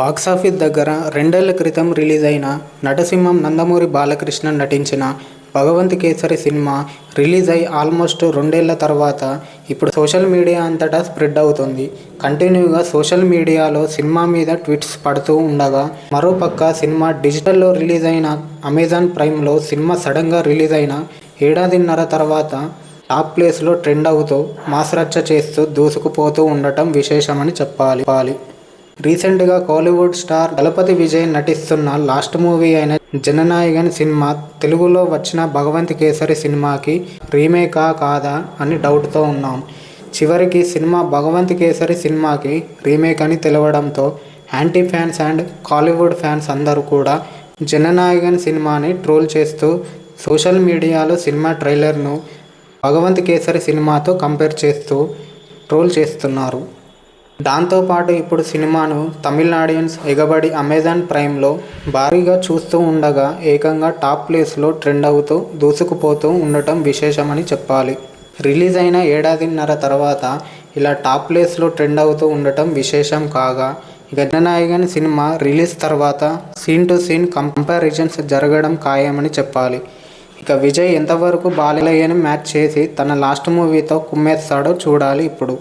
Box office దగ్గర రెండేళ్ళ క్రితం రిలీజ్ అయిన నటసింహం నందమూరి బాలకృష్ణ నటించిన భగవంత్ కేసరి సినిమా రిలీజ్ అయి ఆల్మోస్ట్ రెండేళ్ళ తర్వాత ఇప్పుడు సోషల్ మీడియా అంతటా స్ప్రెడ్ అవుతుంది. కంటిన్యూగా సోషల్ మీడియాలో సినిమా మీద ట్వీట్స్ పడుతూ ఉండగా మరోపక్క సినిమా డిజిటల్లో రిలీజ్ అయిన అమెజాన్ ప్రైమ్లో సినిమా సడన్గా రిలీజ్ అయిన ఏడాదిన్నర తర్వాత టాప్ ప్లేస్లో ట్రెండ్ అవుతూ మాస్ రచ్చ చేస్తూ దూసుకుపోతూ ఉండటం విశేషమని చెప్పాలి చెప్పాలి. రీసెంట్గా కోలీవుడ్ స్టార్ దళపతి విజయ్ నటిస్తున్న లాస్ట్ మూవీ అయిన జననాయకన్ సినిమా తెలుగులో వచ్చిన భగవంత్ కేసరి సినిమాకి రీమేకా కాదా అని డౌట్తో ఉన్నాం. చివరికి సినిమా భగవంత్ కేసరి సినిమాకి రీమేక్ అని తెలవడంతో anti fans and Kollywood fans అందరూ కూడా జననాయకన్ సినిమాని ట్రోల్ చేస్తూ సోషల్ మీడియాలో సినిమా ట్రైలర్ను భగవంత్ కేసరి సినిమాతో కంపేర్ చేస్తూ ట్రోల్ చేస్తున్నారు. దాంతోపాటు ఇప్పుడు సినిమాను తమిళ ఆడియన్స్ ఎగబడి అమెజాన్ ప్రైమ్లో భారీగా చూస్తూ ఉండగా ఏకంగా టాప్ ప్లేస్లో ట్రెండ్ అవుతూ దూసుకుపోతూ ఉండటం విశేషమని చెప్పాలి. రిలీజ్ అయిన ఏడాదిన్నర తర్వాత ఇలా టాప్ ప్లేస్లో ట్రెండ్ అవుతూ ఉండటం విశేషం కాగా ఇక సినిమా రిలీజ్ తర్వాత సీన్ టు సీన్ కంపారిజన్స్ జరగడం ఖాయమని చెప్పాలి. ఇక విజయ్ ఎంతవరకు బాలయ్యని మ్యాచ్ చేసి తన లాస్ట్ మూవీతో కుమ్మేస్తాడో చూడాలి ఇప్పుడు.